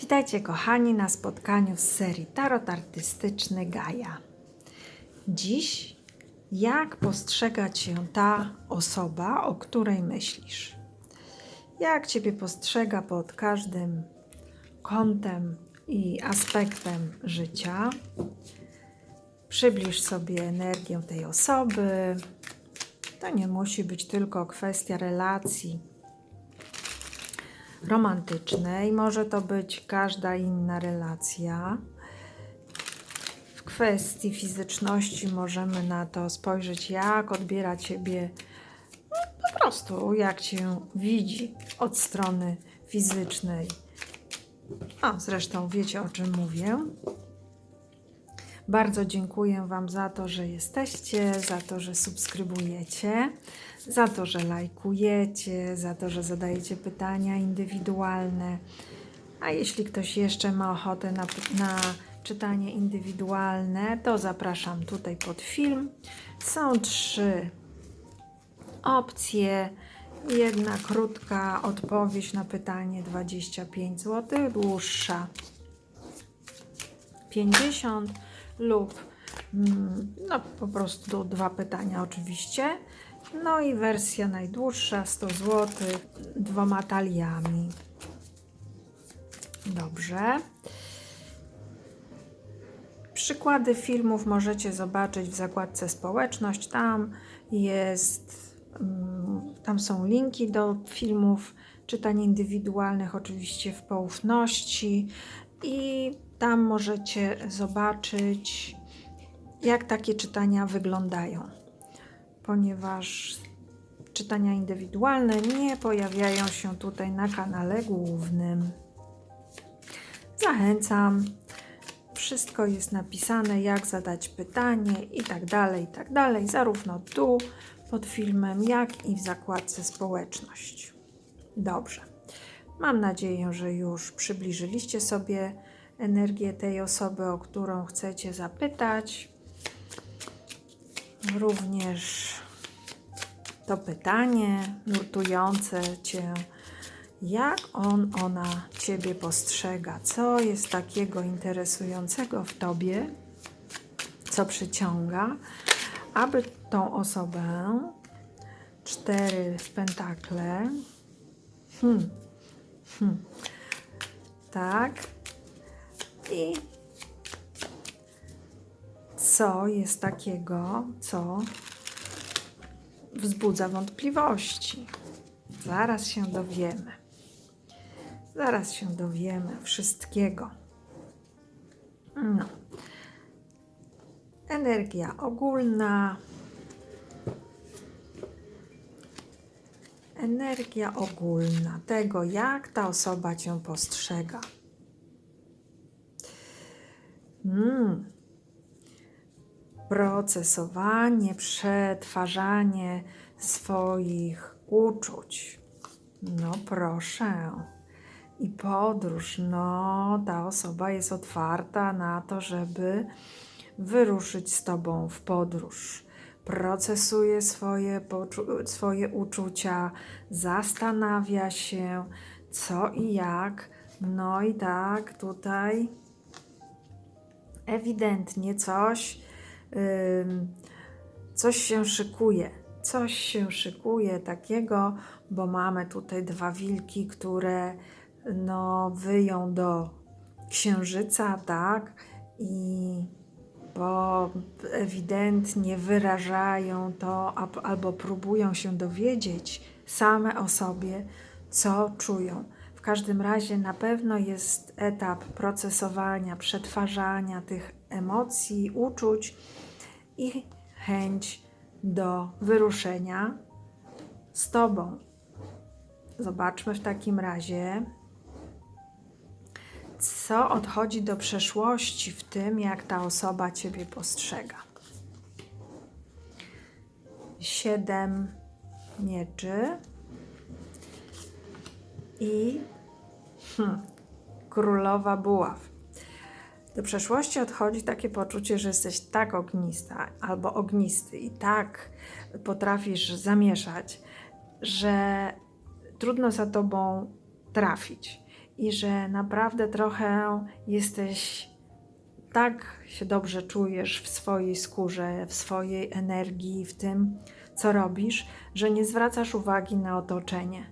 Witajcie kochani na spotkaniu z serii Tarot Artystyczny Gaja. Dziś jak postrzega Cię ta osoba, o której myślisz? Jak Ciebie postrzega pod każdym kątem i aspektem życia? Przybliż sobie energię tej osoby. To nie musi być tylko kwestia relacji romantycznej. Może to być każda inna relacja. W kwestii fizyczności możemy na to spojrzeć, jak odbiera Ciebie no, po prostu, jak Cię widzi od strony fizycznej. A zresztą wiecie o czym mówię. Bardzo dziękuję Wam za to, że jesteście, za to, że subskrybujecie, za to, że lajkujecie, za to, że zadajecie pytania indywidualne. A jeśli ktoś jeszcze ma ochotę na, na czytanie indywidualne, to zapraszam tutaj pod film. Są trzy opcje. Jedna krótka odpowiedź na pytanie 25 zł, dłuższa 50 lub mm, no po prostu dwa pytania oczywiście. No i wersja najdłuższa 100 zł dwoma taliami. Dobrze. Przykłady filmów możecie zobaczyć w zakładce społeczność. Tam jest, mm, tam są linki do filmów czytań indywidualnych, oczywiście w poufności i tam możecie zobaczyć, jak takie czytania wyglądają, ponieważ czytania indywidualne nie pojawiają się tutaj na kanale głównym. Zachęcam. Wszystko jest napisane, jak zadać pytanie i tak dalej, i tak dalej, zarówno tu pod filmem, jak i w zakładce społeczność. Dobrze. Mam nadzieję, że już przybliżyliście sobie energię tej osoby, o którą chcecie zapytać. Również to pytanie nurtujące Cię, jak on, ona Ciebie postrzega, co jest takiego interesującego w Tobie, co przyciąga, aby tą osobę, cztery w pentakle, hmm, hmm, tak, i co jest takiego, co wzbudza wątpliwości. Zaraz się dowiemy. Zaraz się dowiemy wszystkiego. No. Energia ogólna. Energia ogólna tego, jak ta osoba cię postrzega. Hmm. Procesowanie, przetwarzanie swoich uczuć. No proszę. I podróż. No, ta osoba jest otwarta na to, żeby wyruszyć z Tobą w podróż. Procesuje swoje, swoje uczucia, zastanawia się, co i jak. No i tak, tutaj ewidentnie coś, coś się szykuje. Coś się szykuje takiego, bo mamy tutaj dwa wilki, które no, wyją do księżyca, tak? I bo ewidentnie wyrażają to albo próbują się dowiedzieć same o sobie, co czują. W każdym razie na pewno jest etap procesowania, przetwarzania tych emocji, uczuć i chęć do wyruszenia z Tobą. Zobaczmy w takim razie, co odchodzi do przeszłości w tym, jak ta osoba Ciebie postrzega. Siedem mieczy i hmm, królowa buław. Do przeszłości odchodzi takie poczucie, że jesteś tak ognista albo ognisty i tak potrafisz zamieszać, że trudno za tobą trafić. i że naprawdę trochę jesteś tak się dobrze czujesz w swojej skórze, w swojej energii, w tym, co robisz, że nie zwracasz uwagi na otoczenie.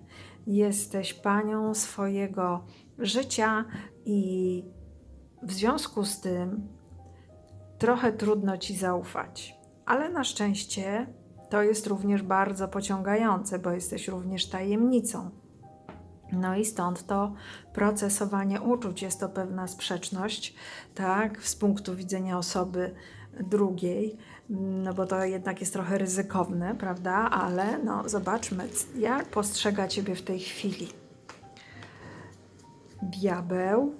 Jesteś panią swojego życia i w związku z tym trochę trudno ci zaufać. Ale na szczęście to jest również bardzo pociągające, bo jesteś również tajemnicą. No i stąd to procesowanie uczuć jest to pewna sprzeczność, tak, z punktu widzenia osoby drugiej, no bo to jednak jest trochę ryzykowne, prawda? Ale no zobaczmy, jak postrzega Ciebie w tej chwili. Diabeł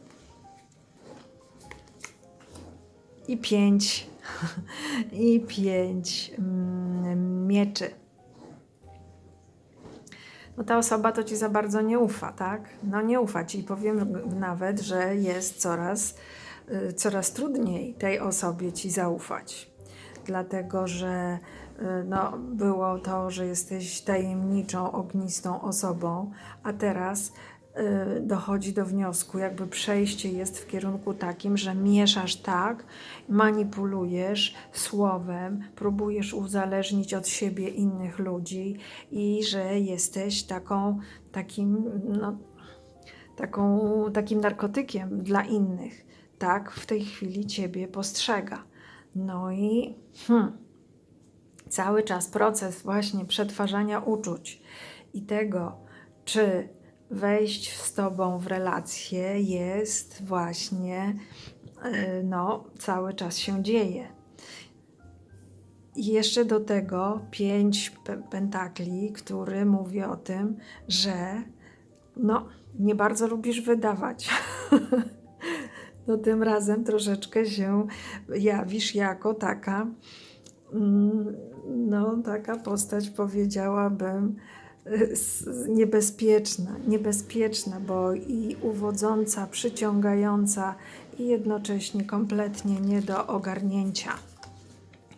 i pięć, i pięć mm, mieczy no ta osoba to ci za bardzo nie ufa, tak? No nie ufa ci. Powiem nawet, że jest coraz, y, coraz trudniej tej osobie ci zaufać. Dlatego, że y, no, było to, że jesteś tajemniczą, ognistą osobą, a teraz dochodzi do wniosku, jakby przejście jest w kierunku takim, że mieszasz tak, manipulujesz słowem, próbujesz uzależnić od siebie innych ludzi i że jesteś taką, takim, no, taką, takim narkotykiem dla innych. Tak w tej chwili ciebie postrzega. No i hmm, cały czas proces właśnie przetwarzania uczuć i tego, czy wejść z Tobą w relację jest właśnie, e, no, cały czas się dzieje. I jeszcze do tego pięć pentakli, który mówi o tym, że no, nie bardzo lubisz wydawać. no tym razem troszeczkę się jawisz jako taka, mm, no taka postać powiedziałabym, niebezpieczna, niebezpieczna, bo i uwodząca, przyciągająca i jednocześnie kompletnie nie do ogarnięcia.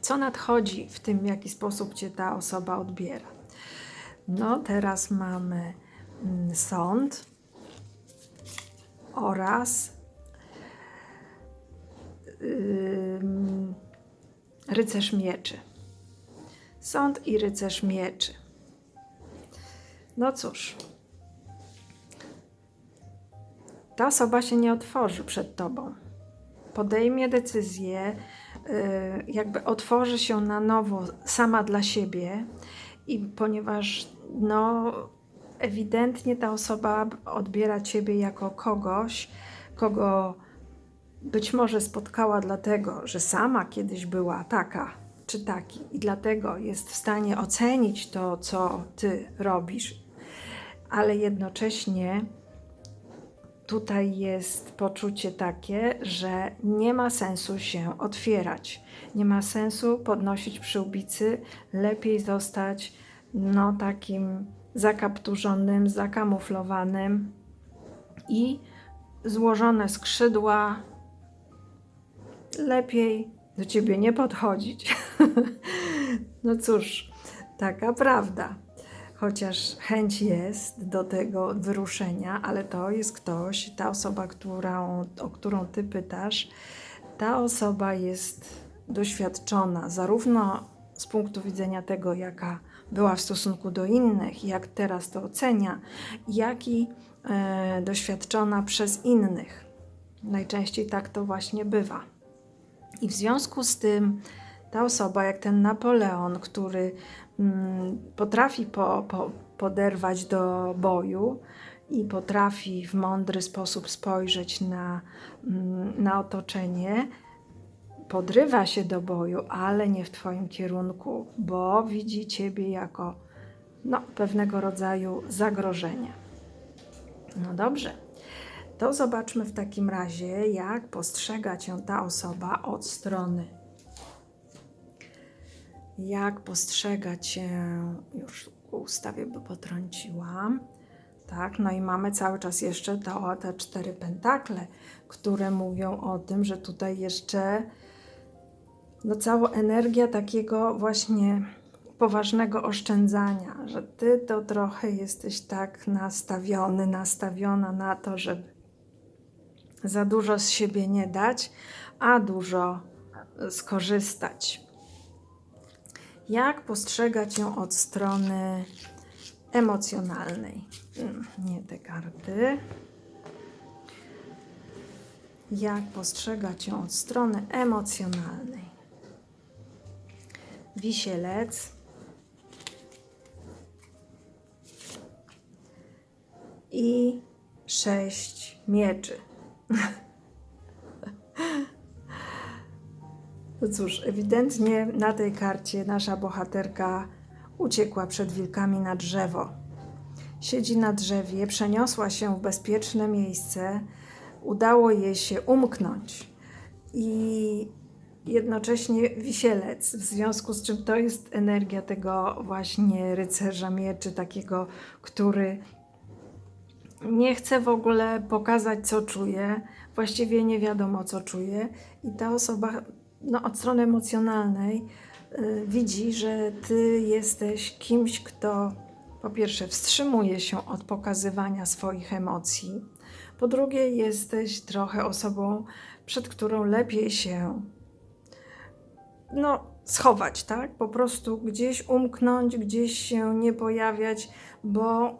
Co nadchodzi w tym, w jaki sposób cię ta osoba odbiera? No, teraz mamy mm, sąd oraz yy, rycerz mieczy. Sąd i rycerz mieczy. No cóż, ta osoba się nie otworzy przed tobą. Podejmie decyzję, y, jakby otworzy się na nowo sama dla siebie, i ponieważ no, ewidentnie ta osoba odbiera ciebie jako kogoś, kogo być może spotkała dlatego, że sama kiedyś była taka czy taki, i dlatego jest w stanie ocenić to, co ty robisz ale jednocześnie tutaj jest poczucie takie, że nie ma sensu się otwierać, nie ma sensu podnosić przyłbicy, lepiej zostać no takim zakapturzonym, zakamuflowanym i złożone skrzydła. Lepiej do ciebie nie podchodzić. no cóż, taka prawda chociaż chęć jest do tego wyruszenia, ale to jest ktoś, ta osoba, którą, o którą ty pytasz, ta osoba jest doświadczona zarówno z punktu widzenia tego, jaka była w stosunku do innych, jak teraz to ocenia, jak i e, doświadczona przez innych. Najczęściej tak to właśnie bywa. I w związku z tym ta osoba, jak ten Napoleon, który potrafi po, po, poderwać do boju i potrafi w mądry sposób spojrzeć na, mm, na otoczenie, podrywa się do boju, ale nie w Twoim kierunku, bo widzi Ciebie jako no, pewnego rodzaju zagrożenie. No dobrze, to zobaczmy w takim razie, jak postrzega Cię ta osoba od strony jak postrzega Cię, już ustawię, bo potrąciłam. Tak, no i mamy cały czas jeszcze to, te cztery pentakle, które mówią o tym, że tutaj jeszcze no cała energia takiego właśnie poważnego oszczędzania, że ty to trochę jesteś tak nastawiony, nastawiona na to, żeby za dużo z siebie nie dać, a dużo skorzystać. Jak postrzega cię od strony emocjonalnej? Mm, Nie te karty. Jak postrzega cię od strony emocjonalnej? Wisielec. I sześć mieczy. No cóż, ewidentnie na tej karcie nasza bohaterka uciekła przed wilkami na drzewo. Siedzi na drzewie, przeniosła się w bezpieczne miejsce, udało jej się umknąć i jednocześnie wisielec, w związku z czym to jest energia tego właśnie rycerza mieczy, takiego, który nie chce w ogóle pokazać, co czuje, właściwie nie wiadomo, co czuje, i ta osoba no, od strony emocjonalnej y, widzi, że ty jesteś kimś, kto po pierwsze wstrzymuje się od pokazywania swoich emocji, po drugie jesteś trochę osobą, przed którą lepiej się no, schować, tak? Po prostu gdzieś umknąć, gdzieś się nie pojawiać, bo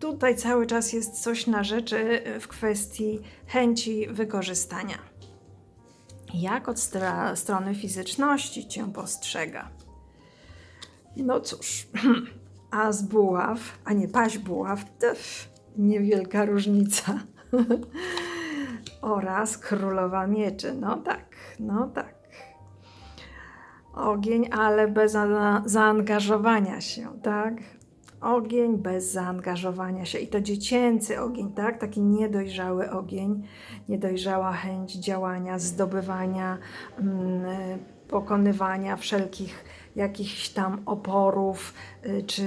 tutaj cały czas jest coś na rzeczy w kwestii chęci wykorzystania. Jak od stra- strony fizyczności cię postrzega? No cóż, a z buław, a nie paź buław, to niewielka różnica. Oraz królowa mieczy. No tak, no tak. Ogień, ale bez za- zaangażowania się, tak? Ogień bez zaangażowania się. I to dziecięcy ogień, tak? Taki niedojrzały ogień, niedojrzała chęć działania, zdobywania, mm, pokonywania wszelkich jakichś tam oporów, y, czy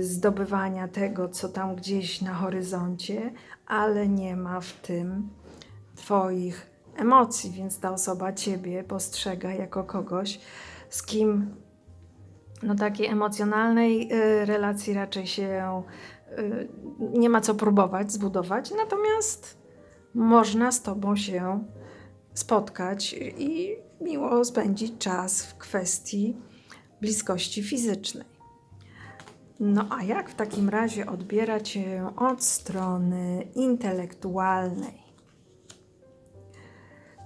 zdobywania tego, co tam gdzieś na horyzoncie, ale nie ma w tym Twoich emocji, więc ta osoba Ciebie postrzega jako kogoś, z kim no takiej emocjonalnej y, relacji raczej się y, nie ma co próbować zbudować, natomiast można z Tobą się spotkać i miło spędzić czas w kwestii bliskości fizycznej. No a jak w takim razie odbiera Cię od strony intelektualnej?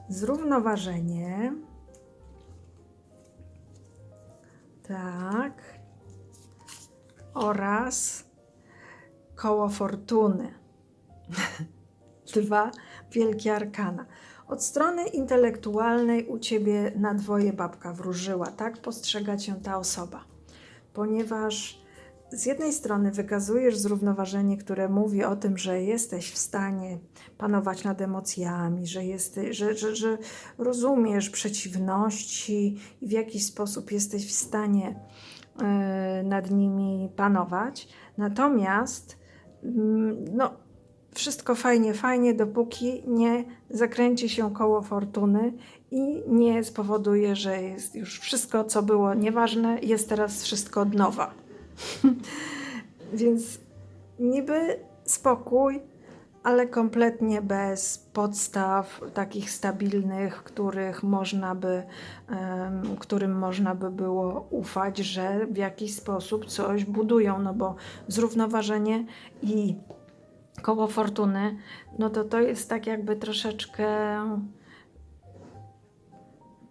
Zrównoważenie. Tak. Oraz koło fortuny. Dwa wielkie arkana. Od strony intelektualnej u ciebie na dwoje babka wróżyła. Tak postrzega cię ta osoba. Ponieważ z jednej strony wykazujesz zrównoważenie, które mówi o tym, że jesteś w stanie panować nad emocjami, że, jesteś, że, że, że rozumiesz przeciwności i w jakiś sposób jesteś w stanie e, nad nimi panować. Natomiast mm, no, wszystko fajnie, fajnie, dopóki nie zakręci się koło fortuny i nie spowoduje, że jest już wszystko, co było nieważne, jest teraz wszystko od nowa. Więc niby spokój, ale kompletnie bez podstaw takich stabilnych, których można by, em, którym można by było ufać, że w jakiś sposób coś budują, no bo zrównoważenie i koło fortuny, no to to jest tak jakby troszeczkę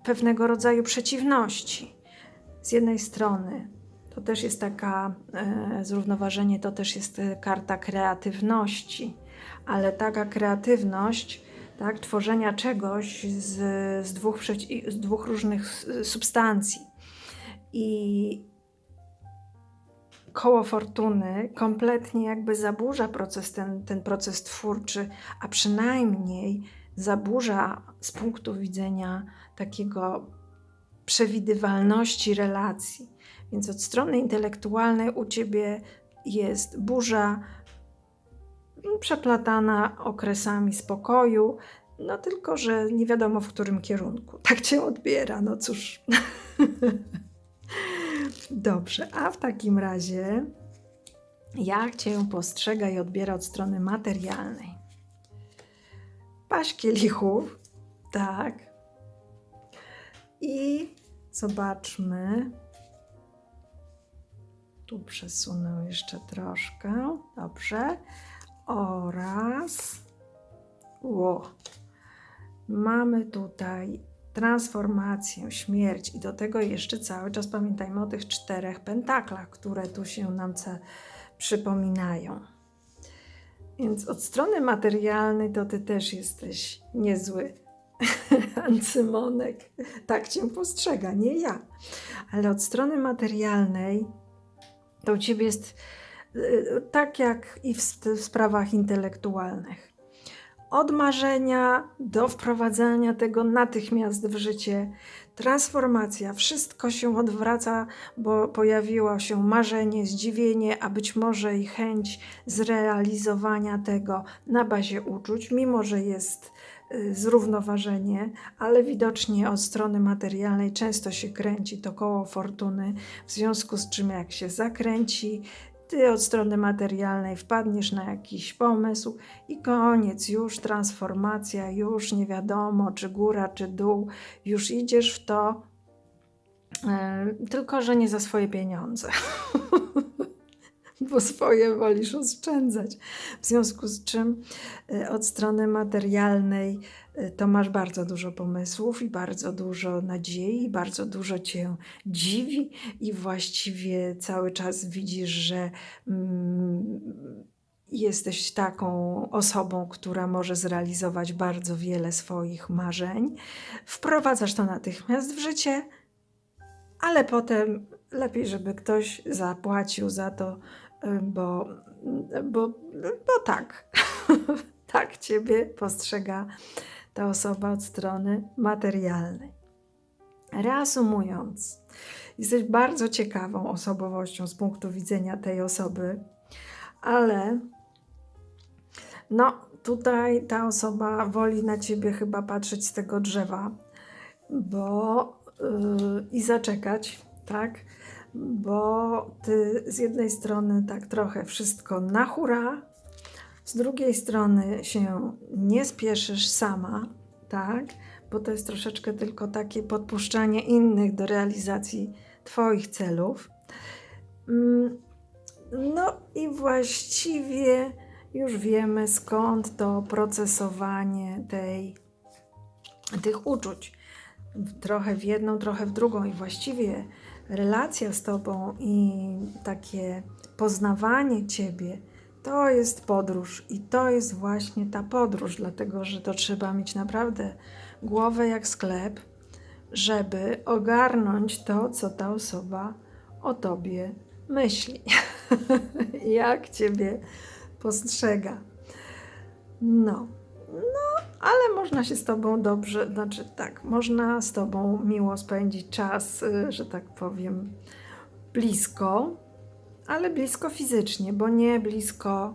pewnego rodzaju przeciwności. Z jednej strony to też jest taka e, zrównoważenie, to też jest e, karta kreatywności, ale taka kreatywność, tak, tworzenia czegoś z, z, dwóch, z dwóch różnych substancji. I koło fortuny kompletnie jakby zaburza proces, ten, ten proces twórczy, a przynajmniej zaburza z punktu widzenia takiego przewidywalności relacji. Więc od strony intelektualnej u ciebie jest burza mm, przeplatana okresami spokoju, no tylko, że nie wiadomo w którym kierunku. Tak cię odbiera, no cóż. Dobrze, a w takim razie jak cię postrzega i odbiera od strony materialnej? paść kielichów. Tak. I zobaczmy. Tu przesunę jeszcze troszkę. Dobrze. Oraz. Ło. Mamy tutaj transformację, śmierć i do tego jeszcze cały czas pamiętajmy o tych czterech pentaklach, które tu się nam przypominają. Więc od strony materialnej to ty też jesteś niezły ancymonek. Tak cię postrzega, nie ja. Ale od strony materialnej to u ciebie jest y, tak jak i w, w sprawach intelektualnych. Od marzenia do wprowadzania tego natychmiast w życie, transformacja, wszystko się odwraca, bo pojawiło się marzenie, zdziwienie, a być może i chęć zrealizowania tego na bazie uczuć, mimo że jest zrównoważenie, ale widocznie od strony materialnej często się kręci to koło fortuny, w związku z czym jak się zakręci, ty od strony materialnej wpadniesz na jakiś pomysł i koniec, już transformacja, już nie wiadomo, czy góra, czy dół, już idziesz w to, e, tylko że nie za swoje pieniądze. Bo swoje wolisz oszczędzać. W związku z czym e, od strony materialnej e, to masz bardzo dużo pomysłów i bardzo dużo nadziei, bardzo dużo cię dziwi i właściwie cały czas widzisz, że mm, jesteś taką osobą, która może zrealizować bardzo wiele swoich marzeń. Wprowadzasz to natychmiast w życie, ale potem lepiej, żeby ktoś zapłacił za to, bo, bo, bo tak. tak ciebie postrzega ta osoba od strony materialnej. Reasumując, jesteś bardzo ciekawą osobowością z punktu widzenia tej osoby, ale no tutaj ta osoba woli na ciebie chyba patrzeć z tego drzewa, bo yy, i zaczekać, tak? Bo ty z jednej strony tak trochę wszystko na hura, z drugiej strony się nie spieszysz sama, tak? Bo to jest troszeczkę tylko takie podpuszczanie innych do realizacji Twoich celów. Mm, No i właściwie już wiemy skąd to procesowanie tej, tych uczuć. Trochę w jedną, trochę w drugą, i właściwie relacja z Tobą i takie poznawanie Ciebie to jest podróż, i to jest właśnie ta podróż, dlatego że to trzeba mieć naprawdę głowę jak sklep, żeby ogarnąć to, co ta osoba o Tobie myśli. jak Ciebie postrzega. No, no, ale można się z Tobą dobrze, znaczy tak, można z Tobą miło spędzić czas, y, że tak powiem, blisko, ale blisko fizycznie, bo nie blisko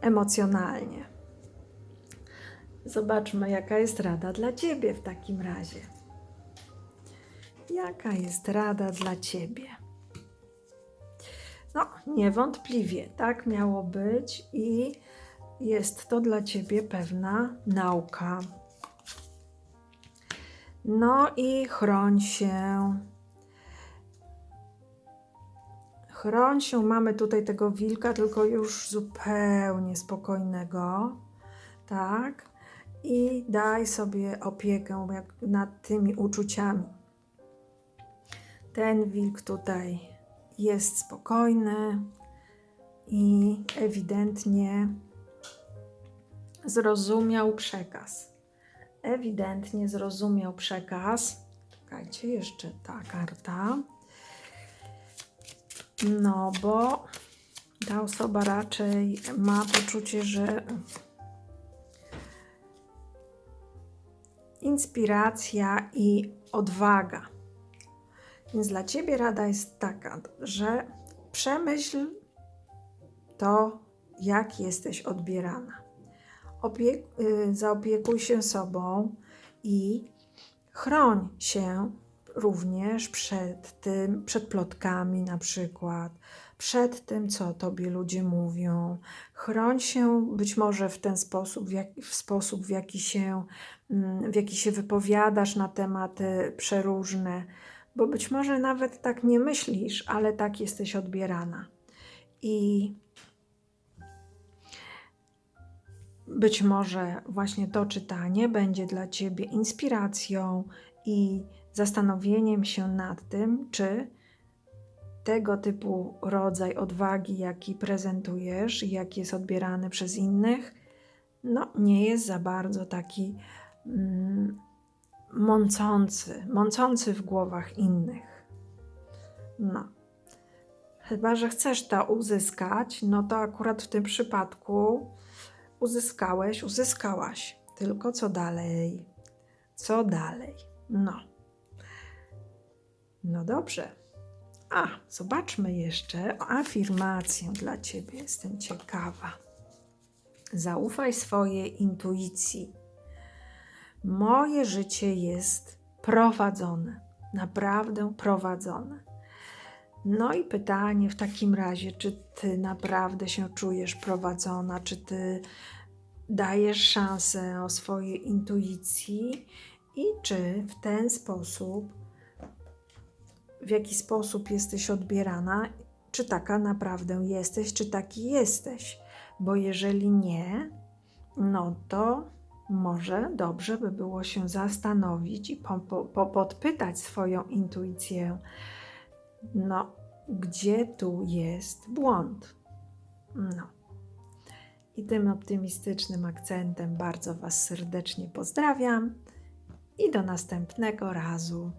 emocjonalnie. Zobaczmy, jaka jest rada dla Ciebie w takim razie. Jaka jest rada dla Ciebie? No, niewątpliwie tak miało być i jest to dla ciebie pewna nauka. No i chroń się. Chroń się, mamy tutaj tego wilka, tylko już zupełnie spokojnego, tak? I daj sobie opiekę jak nad tymi uczuciami. Ten wilk tutaj jest spokojny i ewidentnie zrozumiał przekaz. Ewidentnie zrozumiał przekaz. Czekajcie, jeszcze ta karta. No, bo ta osoba raczej ma poczucie, że inspiracja i odwaga. Więc dla ciebie rada jest taka, że przemyśl to, jak jesteś odbierana. Opiek- y, zaopiekuj się sobą i chroń się również przed tym, przed plotkami na przykład, przed tym, co tobie ludzie mówią. Chroń się być może w ten sposób, w, jak, w sposób, w jaki się, mm, w jaki się wypowiadasz na tematy przeróżne, bo być może nawet tak nie myślisz, ale tak jesteś odbierana. I być może właśnie to czytanie będzie dla Ciebie inspiracją i zastanowieniem się nad tym, czy tego typu rodzaj odwagi, jaki prezentujesz jaki jest odbierany przez innych, no nie jest za bardzo taki mm, mącący, mącący w głowach innych. No. Chyba, że chcesz to uzyskać, no to akurat w tym przypadku uzyskałeś, uzyskałaś. Tylko co dalej? Co dalej? No. No dobrze. A, zobaczmy jeszcze afirmację dla Ciebie. Jestem ciekawa. Zaufaj swojej intuicji. Moje życie jest prowadzone. Naprawdę prowadzone. No i pytanie w takim razie, czy Ty naprawdę się czujesz prowadzona, czy Ty dajesz szansę o swojej intuicji i czy w ten sposób, w jaki sposób jesteś odbierana, czy taka naprawdę jesteś, czy taki jesteś. Bo jeżeli nie, no to może dobrze by było się zastanowić i po, po, po podpytać swoją intuicję, no, gdzie tu jest błąd? No. I tym optymistycznym akcentem bardzo Was serdecznie pozdrawiam i do następnego razu.